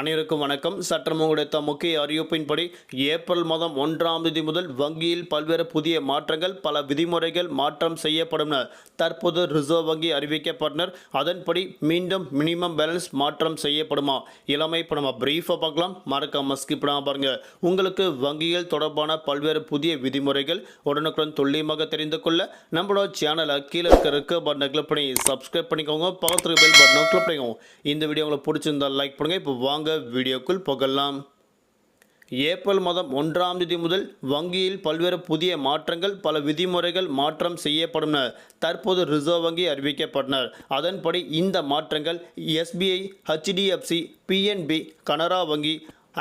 அனைவருக்கும் வணக்கம். சற்றம் கிடைத்த முக்கிய அறிவிப்பின்படி ஏப்ரல் மாதம் ஒன்றாம் தேதி முதல் வங்கியில் பல்வேறு புதிய மாற்றங்கள் பல விதிமுறைகள் மாற்றம் செய்யப்படும் என தற்போது ரிசர்வ் வங்கி அறிவிக்கப்பட்டனர். அதன்படி மீண்டும் மினிமம் பேலன்ஸ் மாற்றம் செய்யப்படுமா? இளமை இப்போ நம்ம பிரீஃபாக பார்க்கலாம். மறக்காம ஸ்கிப் பண்ணாம பாருங்க. உங்களுக்கு வங்கியில் தொடர்பான பல்வேறு புதிய விதிமுறைகள் உடனுக்குடன் துல்லியமாக தெரிந்து கொள்ள நம்மளோட சேனலை கீழே இருக்க இருக்க பட்டனை கிளிக் பண்ணி சப்ஸ்கிரைப் பண்ணிக்கோங்க. பக்கத்துக்கு பெல் பட்டனை கிளிக் பண்ணிக்கோங்க. இந்த வீடியோ உங்களுக்கு பிடிச்சிருந்தா லைக் பண்ணுங்கள் இப்போ வாங்க வீடியோக்குள் போகலாம். ஏப்ரல் மாதம் ஒன்றாம் தேதி முதல் வங்கியில் பல்வேறு புதிய மாற்றங்கள் பல விதிமுறைகள் மாற்றம் செய்யப்படும் தற்போது ரிசர்வ் வங்கி அறிவிக்கப்பட்டனர். அதன்படி இந்த மாற்றங்கள் எஸ்பிஐ ஹெச்டிஎஃப்சி பிஎன்பி கனரா வங்கி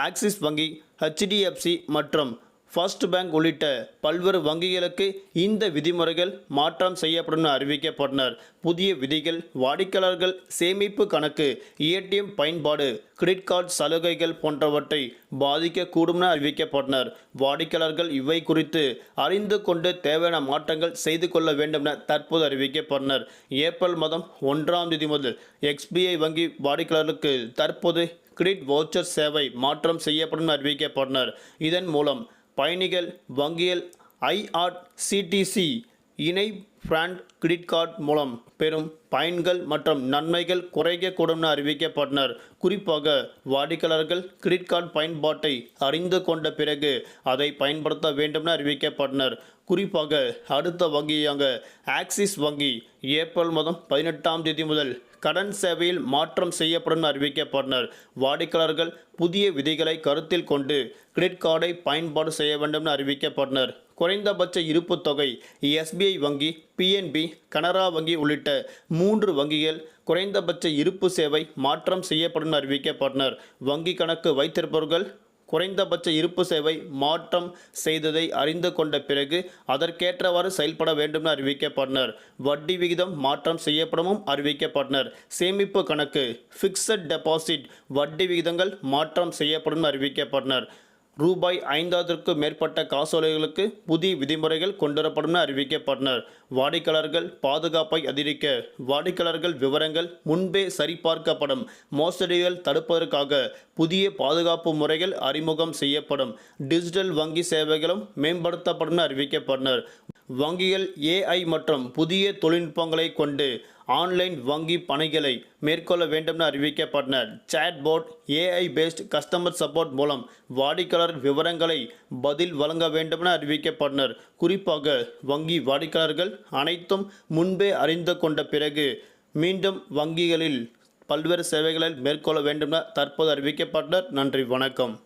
ஆக்சிஸ் வங்கி ஹெச்டிஎஃப்சி மற்றும் ஃபர்ஸ்ட் பேங்க் உள்ளிட்ட பல்வேறு வங்கிகளுக்கு இந்த விதிமுறைகள் மாற்றம் செய்யப்படும் அறிவிக்கப்பட்டனர். புதிய விதிகள் வாடிக்கையாளர்கள் சேமிப்பு கணக்கு ஏடிஎம் பயன்பாடு கிரெடிட் கார்டு சலுகைகள் போன்றவற்றை பாதிக்கக்கூடும் என அறிவிக்கப்பட்டனர். வாடிக்கையாளர்கள் இவை குறித்து அறிந்து கொண்டு தேவையான மாற்றங்கள் செய்து கொள்ள வேண்டும் என தற்போது அறிவிக்கப்பட்டனர். ஏப்ரல் மாதம் ஒன்றாம் தேதி முதல் எக்ஸ்பிஐ வங்கி வாடிக்கையாளர்களுக்கு தற்போது கிரெடிட் வவுச்சர் சேவை மாற்றம் செய்யப்படும் அறிவிக்கப்பட்டனர். இதன் மூலம் பயணிகள் வங்கியில் ஐஆர்சிடிசி இணை பிராண்ட் கிரெடிட் கார்டு மூலம் பெறும் பயன்கள் மற்றும் நன்மைகள் குறைக்கக்கூடும் என அறிவிக்கப்பட்டனர். குறிப்பாக வாடிக்கையாளர்கள் கிரெடிட் கார்டு பயன்பாட்டை அறிந்து கொண்ட பிறகு அதை பயன்படுத்த வேண்டும் என அறிவிக்கப்பட்டனர். குறிப்பாக அடுத்த வங்கியாக ஆக்சிஸ் வங்கி ஏப்ரல் மாதம் பதினெட்டாம் தேதி முதல் கடன் சேவையில் மாற்றம் செய்யப்படும் அறிவிக்கப்பட்டனர். வாடிக்கையாளர்கள் புதிய விதிகளை கருத்தில் கொண்டு கிரெடிட் கார்டை பயன்பாடு செய்ய வேண்டும் என அறிவிக்கப்பட்டனர். குறைந்தபட்ச இருப்புத் தொகை எஸ்பிஐ வங்கி பிஎன்பி கனரா வங்கி உள்ளிட்ட மூன்று வங்கிகள் குறைந்தபட்ச இருப்பு சேவை மாற்றம் செய்யப்படும் அறிவிக்கப்பட்டனர். வங்கி கணக்கு வைத்திருப்பவர்கள் குறைந்தபட்ச இருப்பு சேவை மாற்றம் செய்ததை அறிந்து கொண்ட பிறகு அதற்கேற்றவாறு செயல்பட வேண்டும் என அறிவிக்கப்பட்டனர். வட்டி விகிதம் மாற்றம் செய்யப்படவும் அறிவிக்கப்பட்டனர். சேமிப்பு கணக்கு ஃபிக்ஸட் டெபாசிட் வட்டி விகிதங்கள் மாற்றம் செய்யப்படும் அறிவிக்கப்பட்டனர். ரூபாய் ஐந்தாவதற்கு மேற்பட்ட காசோலைகளுக்கு புதிய விதிமுறைகள் கொண்டுவரப்படும் என அறிவிக்கப்பட்டனர். வாடிக்கையாளர்கள் பாதுகாப்பை அதிகரிக்க வாடிக்கையாளர்கள் விவரங்கள் முன்பே சரிபார்க்கப்படும். மோசடிகள் தடுப்பதற்காக புதிய பாதுகாப்பு முறைகள் அறிமுகம் செய்யப்படும். டிஜிட்டல் வங்கி சேவைகளும் மேம்படுத்தப்படும் என அறிவிக்கப்பட்டனர். வங்கிகள் ஏஐ மற்றும் புதிய தொழில்நுட்பங்களை கொண்டு ஆன்லைன் வங்கி பணிகளை மேற்கொள்ள வேண்டும் என அறிவிக்கப்பட்டனர். Chatbot AI based customer support மூலம் வாடிக்கையாளர் விவரங்களை பதில் வழங்க வேண்டும் என அறிவிக்கப்பட்டனர். குறிப்பாக வங்கி வாடிக்கையாளர்கள் அனைத்தும் முன்பே அறிந்து கொண்ட பிறகு மீண்டும் வங்கிகளில் பல்வேறு சேவைகளை மேற்கொள்ள வேண்டும் என தற்போது அறிவிக்கப்பட்டனர். நன்றி வணக்கம்.